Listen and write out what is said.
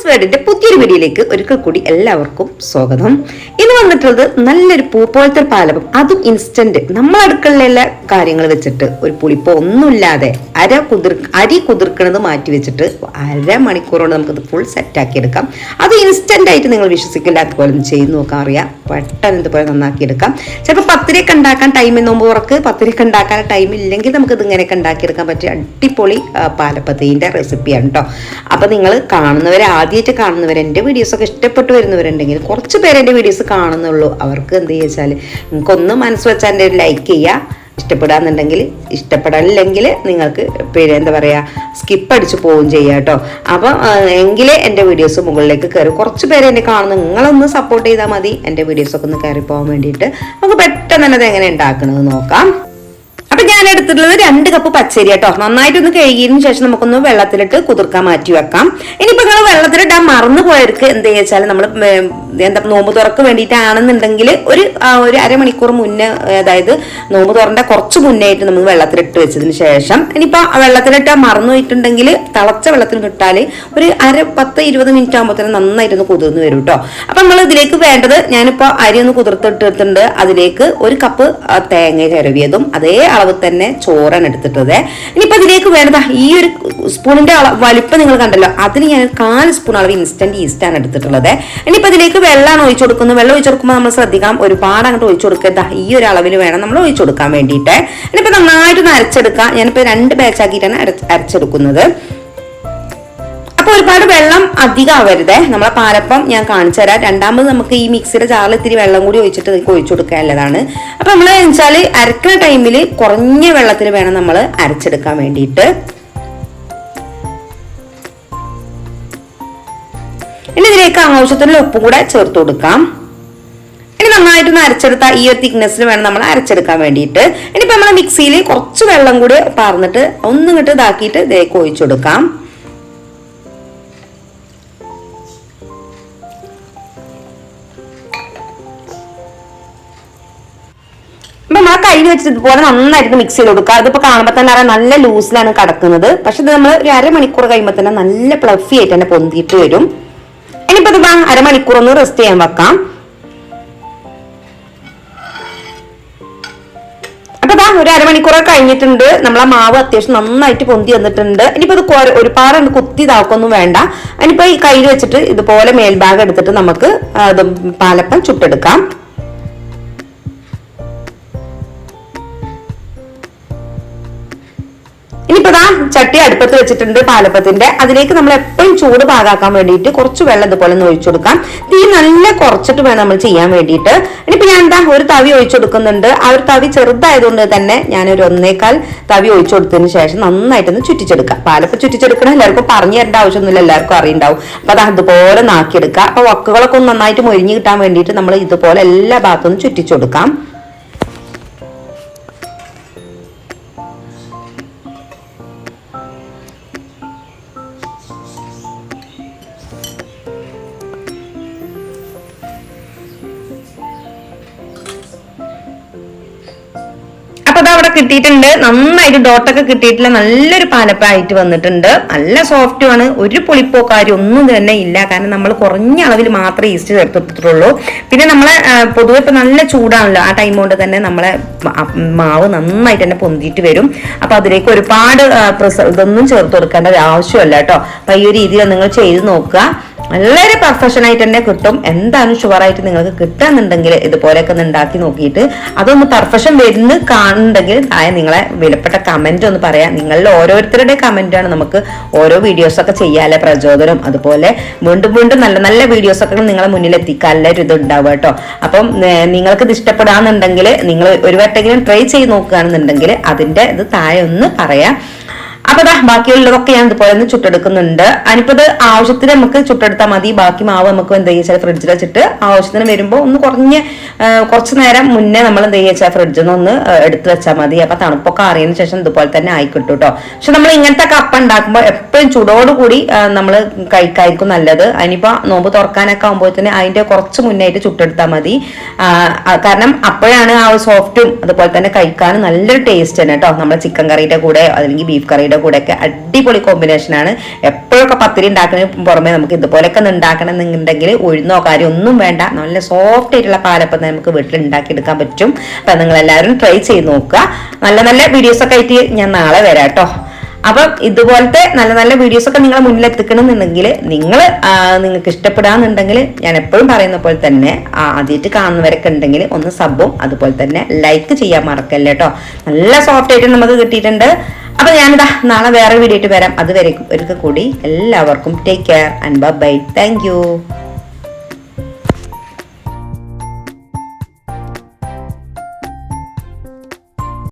ഷീമാസ് വേർഡിന്റെ പുതിയൊരു വീഡിയോയിലേക്ക് ഒരിക്കൽ കൂടി എല്ലാവർക്കും സ്വാഗതം. ഇന്ന് വന്നിട്ടുള്ളത് നല്ലൊരു പൂ പോലത്തെ പാലപ്പം. അതും ഇൻസ്റ്റന്റ് നമ്മൾ അടുക്കളയിലെ കാര്യങ്ങൾ വെച്ചിട്ട് ഒരു പുളിപ്പോ ഒന്നുമില്ലാതെ അര കുതിർ അരി കുതിർക്കണത് മാറ്റി വെച്ചിട്ട് അര മണിക്കൂർ കൊണ്ട് നമുക്കത് ഫുൾ സെറ്റാക്കി എടുക്കാം. അത് ഇൻസ്റ്റന്റ് ആയിട്ട് നിങ്ങൾ വിശ്വസിക്കില്ല അതുപോലെ ഒന്ന് ചെയ്ത് നോക്കാൻ അറിയാം. പെട്ടെന്ന് ഇതുപോലെ നന്നാക്കി എടുക്കാം. ചിലപ്പോൾ പത്തിരിയൊക്കെ ഉണ്ടാക്കാൻ ടൈം നോമ്പ് ഉറക്ക്. പത്തിരിയൊക്കെ ഉണ്ടാക്കാൻ ടൈം ഇല്ലെങ്കിൽ നമുക്ക് ഇത് ഇങ്ങനെയൊക്കെ ഉണ്ടാക്കിയെടുക്കാൻ പറ്റിയ അടിപൊളി പാലപ്പത്തീന്റെ റെസിപ്പിയാണ് കേട്ടോ അപ്പോൾ നിങ്ങൾ കാണുന്നവർ ആദ്യമായിട്ട് കാണുന്നവർ എന്റെ വീഡിയോസൊക്കെ ഇഷ്ടപ്പെട്ട് വരുന്നവരുണ്ടെങ്കിൽ കുറച്ച് പേര് വീഡിയോസ് കാണുന്നുള്ളൂ. അവർക്ക് എന്ത് വെച്ചാൽ നിങ്ങൾക്കൊന്ന് മനസ്സ് വെച്ചാൽ എന്റെ ലൈക്ക് ചെയ്യുക ഇഷ്ടപ്പെടാന്നുണ്ടെങ്കിൽ ഇഷ്ടപ്പെടില്ലെങ്കിൽ നിങ്ങൾക്ക് പിന്നെ എന്താ പറയുക സ്കിപ്പ് അടിച്ച് പോവുകയും ചെയ്യുക കേട്ടോ അപ്പം എങ്കിലേ എന്റെ വീഡിയോസ് മുകളിലേക്ക് കയറി കുറച്ച് പേര് എന്നെ കാണുന്നു. നിങ്ങളൊന്ന് സപ്പോർട്ട് ചെയ്താൽ മതി. എന്റെ വീഡിയോസൊക്കെ ഒന്ന് കയറി പോകാൻ വേണ്ടിയിട്ട്. നമുക്ക് പെട്ടെന്ന് തന്നെ അത് എങ്ങനെ ഉണ്ടാക്കണമെന്ന് നോക്കാം. ഞാൻ എടുത്തിട്ടുള്ളത് രണ്ട് കപ്പ് പച്ചരി കേട്ടോ. നന്നായിട്ടൊന്ന് കഴുകിയതിനു ശേഷം നമുക്കൊന്ന് വെള്ളത്തിലിട്ട് കുതിർക്കാൻ മാറ്റി വെക്കാം. ഇനിയിപ്പോ നിങ്ങൾ വെള്ളത്തിലിടാൻ മറന്നു പോയവർക്ക് എന്ത് വെച്ചാൽ നമ്മൾ എന്താ നോമ്പ് തുറക്ക് വേണ്ടിയിട്ടാണെന്നുണ്ടെങ്കിൽ ഒരു ഒരു അരമണിക്കൂർ മുന്നേ അതായത് നോമ്പ് തുറന്റെ കുറച്ച് മുന്നേ ആയിട്ട് നമ്മൾ വെള്ളത്തിലിട്ട് വെച്ചതിന് ശേഷം ഇനിയിപ്പോ ആ വെള്ളത്തിലിട്ട് മറന്നു പോയിട്ടുണ്ടെങ്കിൽ തിളച്ച വെള്ളത്തിൽ ഇട്ടാൽ ഒരു അര പത്ത് ഇരുപത് മിനിറ്റ് ആകുമ്പോഴത്തേനും നന്നായിട്ടൊന്ന് കുതിർന്ന് വരും കേട്ടോ. അപ്പൊ നമ്മൾ ഇതിലേക്ക് വേണ്ടത് ഞാനിപ്പോ അരി ഒന്ന് കുതിർത്തിട്ടിട്ടുണ്ട്. അതിലേക്ക് ഒരു കപ്പ് തേങ്ങ ചിരവിയതും അതേ അളവ് തന്നെ ചോറാണ് എടുത്തിട്ടത്. ഇനിയിപ്പോൾ ഇതിലേക്ക് വേണ്ടത് ഈ ഒരു സ്പൂണിന്റെ വലിപ്പം നിങ്ങൾ കണ്ടല്ലോ. അതിന് ഞാൻ കാൽ സ്പൂൺ അളവ് ഇൻസ്റ്റന്റ് ഈസ്റ്റാണ് എടുത്തിട്ടുള്ളത്. ഇനിയിപ്പോൾ ഇതിലേക്ക് വെള്ളമാണ് ഒഴിച്ചു കൊടുക്കുന്നത്. വെള്ളം ഒഴിച്ചു കൊടുക്കുമ്പോൾ നമ്മൾ ശ്രദ്ധിക്കണം. ഒരുപാട് അങ്ങോട്ട് ഒഴിച്ചു കൊടുക്കുക ഈ ഒരു അളവിൽ വേണം നമ്മൾ ഒഴിച്ചു കൊടുക്കാൻ വേണ്ടിയിട്ട്. ഇനിയിപ്പോൾ നന്നായിട്ട് ഒന്ന് അരച്ചെടുക്കാം. ഞാനിപ്പോൾ രണ്ട് ബാച്ചാക്കിയിട്ടാണ് അരച്ചെടുക്കുന്നത്. അപ്പൊ ഒരുപാട് വെള്ളം അധികം ആവരുത് നമ്മളെ പാലപ്പം ഞാൻ കാണിച്ചു തരാം. രണ്ടാമത് നമുക്ക് ഈ മിക്സിയുടെ ജാറിൽ ഇത്തിരി വെള്ളം കൂടി ഒഴിച്ചിട്ട് ഒഴിച്ചു കൊടുക്കാനുള്ളതാണ്. അപ്പൊ നമ്മൾ വെച്ചാൽ അരക്കുന്ന ടൈമിൽ കുറഞ്ഞ വെള്ളത്തിൽ വേണം നമ്മൾ അരച്ചെടുക്കാൻ വേണ്ടിയിട്ട്. ഇനി ഇതിലേക്ക് ആവശ്യത്തിനുള്ള ഉപ്പും കൂടെ ചേർത്ത് കൊടുക്കാം. ഇനി നന്നായിട്ടൊന്ന് അരച്ചെടുത്ത ഈ ഒരു തിക്നെസ്സിൽ വേണം നമ്മൾ അരച്ചെടുക്കാൻ വേണ്ടിയിട്ട്. ഇനിയിപ്പോൾ നമ്മൾ മിക്സിയിൽ കുറച്ച് വെള്ളം കൂടി പാർന്നിട്ട് ഒന്നിങ്ങോട്ട് ഇതാക്കിയിട്ട് ഇതിലേക്ക് ഒഴിച്ചു കൊടുക്കാം. കയ്യിൽ വെച്ചിട്ട് ഇതുപോലെ നന്നായിട്ട് മിക്സ് ചെയ്ത് കൊടുക്കുക. അതിപ്പോ കാണുമ്പോൾ തന്നെ അറിയാം നല്ല ലൂസിലാണ് കിടക്കുന്നത്. പക്ഷെ ഇത് നമ്മൾ ഒരു അരമണിക്കൂർ കഴിയുമ്പോൾ തന്നെ നല്ല പ്ലഫി ആയിട്ട് തന്നെ പൊന്തിയിട്ട് വരും. ഇനിയിപ്പോ ഇത് അരമണിക്കൂർ ഒന്ന് റെസ്റ്റ് ചെയ്യാൻ വെക്കാം. ഒരു അരമണിക്കൂർ കഴിഞ്ഞിട്ടുണ്ട്. നമ്മളെ മാവ് അത്യാവശ്യം നന്നായിട്ട് പൊന്തി വന്നിട്ടുണ്ട്. ഇനിയിപ്പോ കൊര- ഒരുപാട് കുത്തി ഇതാക്കൊന്നും വേണ്ട. ഇനിയിപ്പോ ഈ കയ്യിൽ വെച്ചിട്ട് ഇതുപോലെ മേൽഭാഗം എടുത്തിട്ട് നമുക്ക് അത് പാലപ്പം ചുട്ടെടുക്കാം. ദാ ചട്ടി അടുപ്പത്ത് വെച്ചിട്ടുണ്ട് പാലപ്പത്തിന്റെ. അതിലേക്ക് നമ്മൾ എപ്പോഴും ചൂട് പാകാക്കാൻ വേണ്ടിയിട്ട് കുറച്ച് വെള്ളം ഇതുപോലെ ഒന്ന് ഒഴിച്ചു കൊടുക്കാം. തീ നല്ല കുറച്ചിട്ട് വേണം നമ്മൾ ചെയ്യാൻ വേണ്ടിയിട്ട്. ഇനിയിപ്പോ ഞാൻ എന്താ ഒരു തവി ഒഴിച്ചു കൊടുക്കുന്നുണ്ട്. ആ ഒരു തവി ചെറുതായതുകൊണ്ട് തന്നെ ഞാൻ ഒരു ഒന്നേക്കാൽ തവി ഒഴിച്ചു കൊടുത്തതിന് ശേഷം നന്നായിട്ടൊന്ന് ചുറ്റിച്ചെടുക്കാം. പാലപ്പം ചുറ്റിച്ചെടുക്കണം. എല്ലാവർക്കും പറഞ്ഞു തരേണ്ട ആവശ്യമൊന്നുമില്ല. എല്ലാവർക്കും അറിയുണ്ടാവും. അപ്പൊ അത് അതുപോലെ നാക്കിയെടുക്കുക അപ്പൊ വക്കുകളൊക്കെ ഒന്ന് നന്നായിട്ട് മൊരിഞ്ഞു കിട്ടാൻ വേണ്ടിയിട്ട് നമ്മൾ ഇതുപോലെ എല്ലാ ഭാഗത്തും ചുറ്റിച്ചു കിട്ടിയിട്ടുണ്ട്. നന്നായിട്ട് ഡോട്ടൊക്കെ കിട്ടിയിട്ടില്ല. നല്ലൊരു പാലപ്പായിട്ട് വന്നിട്ടുണ്ട്. നല്ല സോഫ്റ്റുമാണ് ഒരു പുളിപ്പോ കാര്യം ഒന്നും തന്നെ ഇല്ല. കാരണം നമ്മൾ കുറഞ്ഞ അളവിൽ മാത്രമേ ഈസ്റ്റ് ചേർത്തിട്ടുള്ളൂ. പിന്നെ നമ്മളെ പൊതുവെ ഇപ്പൊ നല്ല ചൂടാണല്ലോ. ആ ടൈം കൊണ്ട് തന്നെ നമ്മളെ മാവ് നന്നായിട്ട് തന്നെ പൊന്തിയിട്ട് വരും. അപ്പൊ അതിലേക്ക് ഒരുപാട് ഇതൊന്നും ചേർത്ത് കൊടുക്കേണ്ട ഒരു ആവശ്യമല്ല കേട്ടോ. അപ്പൊ ഈ ഒരു രീതിയിൽ നിങ്ങൾ ചെയ്ത് നോക്കുക. വളരെ പെർഫെക്ഷൻ ആയിട്ട് തന്നെ കിട്ടും. എന്താണ് ഷുവർ ആയിട്ട് നിങ്ങൾക്ക് കിട്ടുകയെന്നുണ്ടെങ്കിൽ ഇതുപോലെയൊക്കെ ഒന്ന് ഉണ്ടാക്കി നോക്കിയിട്ട് അതൊന്ന് പെർഫെക്ഷൻ വരുന്ന കാണുന്നുണ്ടെങ്കിൽ താഴെ നിങ്ങളെ വിലപ്പെട്ട കമന്റ് ഒന്ന് പറയാം. നിങ്ങളുടെ ഓരോരുത്തരുടെ കമന്റ് ആണ് നമുക്ക് ഓരോ വീഡിയോസൊക്കെ ചെയ്യാല്ലേ പ്രചോദനം. അതുപോലെ വീണ്ടും വീണ്ടും നല്ല നല്ല വീഡിയോസൊക്കെ നിങ്ങളെ മുന്നിൽ എത്തിക്കാനുള്ള ഒരു ഇത് ഉണ്ടാവുക കേട്ടോ. അപ്പം നിങ്ങൾക്ക് ഇത് ഇഷ്ടപ്പെടാന്നുണ്ടെങ്കിൽ നിങ്ങൾ ഒരു വട്ടെങ്കിലും ട്രൈ ചെയ്ത് നോക്കുകയാണെന്നുണ്ടെങ്കിൽ അതിന്റെ ഇത് താഴെ ഒന്ന് പറയാം. അപ്പൊ ദാ ബാക്കിയുള്ളതൊക്കെ ഞാൻ ഇതുപോലെ ഒന്ന് ചുട്ടെടുക്കുന്നുണ്ട്. അതിനിപ്പോ ആവശ്യത്തിന് നമുക്ക് ചുട്ടെടുത്താൽ മതി. ബാക്കി മാവ് നമുക്ക് എന്ത് ചെയ്യുക ഫ്രിഡ്ജിൽ വെച്ചിട്ട് ആവശ്യത്തിന് വരുമ്പോൾ ഒന്ന് കുറഞ്ഞ് കുറച്ച് നേരം മുന്നേ നമ്മൾ എന്ത് ചെയ്യുക ഫ്രിഡ്ജിൽ നിന്ന് ഒന്ന് എടുത്തു വെച്ചാൽ മതി. അപ്പൊ തണുപ്പൊക്കെ അറിയുന്ന ശേഷം ഇതുപോലെ തന്നെ ആയിക്കിട്ടും കേട്ടോ പക്ഷെ നമ്മൾ ഇങ്ങനത്തെ കപ്പ ഉണ്ടാക്കുമ്പോൾ എപ്പോഴും ചൂടോടുകൂടി നമ്മൾ കഴിക്കായിരിക്കും നല്ലത്. അതിനിപ്പോ നോമ്പ് തുറക്കാനൊക്കെ ആകുമ്പോൾ തന്നെ അതിന്റെ കുറച്ച് മുന്നായിട്ട് ചുട്ടെടുത്താൽ മതി. കാരണം അപ്പോഴാണ് ആ സോഫ്റ്റും അതുപോലെ തന്നെ കഴിക്കാനും നല്ലൊരു ടേസ്റ്റ് തന്നെ കേട്ടോ നമ്മുടെ ചിക്കൻ കറിയുടെ കൂടെ അല്ലെങ്കിൽ ബീഫ് കറിയുടെ കൂടെയൊക്കെ അടിപൊളി കോമ്പിനേഷനാണ് എപ്പോഴൊക്കെ പത്തിരി ഉണ്ടാക്കുന്നതിന് പുറമെ നമുക്ക് ഇതുപോലെയൊക്കെ ഉണ്ടാക്കണം എന്നുണ്ടെങ്കിൽ ഉഴുന്നോ കാര്യം ഒന്നും വേണ്ട. നല്ല സോഫ്റ്റ് ആയിട്ടുള്ള പാലപ്പം നമുക്ക് വീട്ടിൽ ഉണ്ടാക്കിയെടുക്കാൻ പറ്റും. അപ്പം നിങ്ങൾ എല്ലാവരും ട്രൈ ചെയ്ത് നോക്കുക. നല്ല നല്ല വീഡിയോസൊക്കെ ആയിട്ട് ഞാൻ നാളെ വരാം കേട്ടോ. അപ്പം ഇതുപോലത്തെ നല്ല നല്ല വീഡിയോസ് ഒക്കെ നിങ്ങളെ മുന്നിൽ എത്തിക്കണമെന്നുണ്ടെങ്കിൽ നിങ്ങൾ നിങ്ങൾക്ക് ഇഷ്ടപ്പെടാന്നുണ്ടെങ്കിൽ ഞാൻ എപ്പോഴും പറയുന്ന പോലെ തന്നെ ആദ്യമായിട്ട് കാണുന്നവരൊക്കെ ഉണ്ടെങ്കിൽ ഒന്ന് സബും അതുപോലെ തന്നെ ലൈക്ക് ചെയ്യാൻ മറക്കല്ലേ കേട്ടോ. നല്ല സോഫ്റ്റ് ആയിട്ട് നമുക്ക് കിട്ടിയിട്ടുണ്ട്. അപ്പൊ ഞാനിതാ നാളെ വേറെ വീഡിയോ ആയിട്ട് വരാം. അതുവരെ ഒരിക്കൽ കൂടി. എല്ലാവർക്കും take care and bye thank you